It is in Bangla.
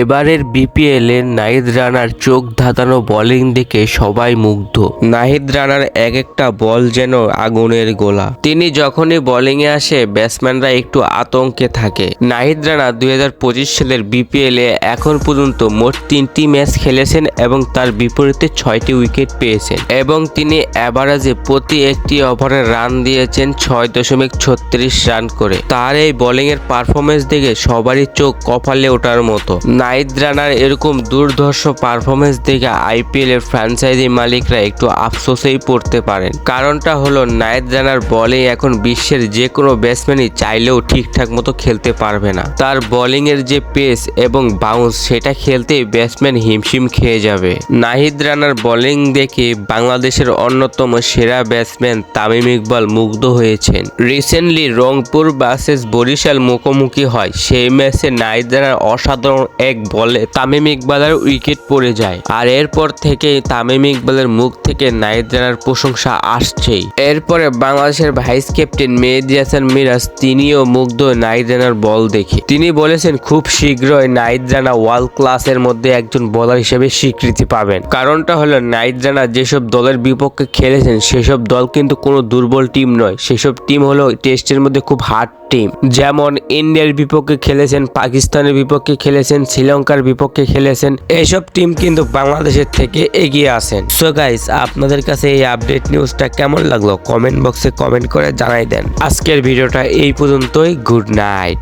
এবারের বিপিএল নাহিদ রানার চোখ ধাঁধানো বোলিং দেখে সবাই মুগ্ধ। নাহিদ রানার এক একটা বল যেন আগুনের গোলা। তিনি যখনই বোলিং এ আসে ব্যাটসম্যানরা একটু আতঙ্কে থাকে। নাহিদ রানা দুই হাজার পঁচিশ সালের বিপিএল এখন পর্যন্ত মোট তিনটি ম্যাচ খেলেছেন এবং তার বিপরীতে ছয়টি উইকেট পেয়েছেন। এবং তিনি অ্যাভারেজে প্রতি একটি ওভারে রান দিয়েছেন ছয় দশমিক ছত্রিশ রান করে। তার এই বোলিং এর পারফরমেন্স দেখে সবারই চোখ কপালে ওঠার মতো। নাইদ রানার এরকম দুর্ধর্ষ পারফরমেন্স দেখে আইপিএল এর ফ্র্যাঞ্চাইজি মালিকরা একটু আফসোসেই পড়তে পারেন। কারণটা হলো নাইদ রানার বলে এখন বিশ্বের যে কোনো ব্যাটসম্যানই চাইলেও ঠিকঠাক মতো খেলতে পারবে না। তার বোলিং এর যে পেস এবং বাউন্স সেটা খেলতে ব্যাটসম্যান হিমশিম খেয়ে যাবে। নাহিদ রানার বোলিং দেখে বাংলাদেশের অন্যতম সেরা ব্যাটসম্যান তামিম ইকবাল মুগ্ধ হয়েছেন। রিসেন্টলি রংপুর ভার্সেস বরিশাল মুখোমুখি হয়। সেই ম্যাচে নাহিদ রানার অসাধারণ এক বলে তামিম ইকবালের উইকেট পড়ে যায়। আর এরপর থেকে তামিম ইকবালের মুখ থেকে নাহিদ রানার প্রশংসা আসছেই। এরপরে বাংলাদেশের ভাইস ক্যাপ্টেন মেহেদি হাসান মিরাজ তিনিও মুগ্ধ নাহিদ রানার বল দেখে। তিনি বলেছেন, খুব শীঘ্রই নাহিদ রানা ওয়ার্ল্ড ক্লাসের মধ্যে একজন বোলার হিসেবে স্বীকৃতি পাবেন। কারণটা হলো, নাহিদ রানা যেসব দলের বিপক্ষে খেলেছেন, সেসব দল কিন্তু কোনো দুর্বল টিম নয়। সেসব টিম হলো টেস্টের মধ্যে খুব হার্ড টিম যেমন ইন্ডিয়ার বিপক্ষে খেলেছেন, পাকিস্তানের বিপক্ষে খেলেছেন শ্রীলঙ্কার বিপক্ষে খেলেছেন। এইসব টিম কিন্তু বাংলাদেশের থেকে এগিয়ে আসেন সো গাইস আপনাদের কাছে এই আপডেট নিউজটা কেমন লাগল? কমেন্ট বক্সে কমেন্ট করে জানাই দেন। আজকের ভিডিওটা এই পর্যন্তই। Good night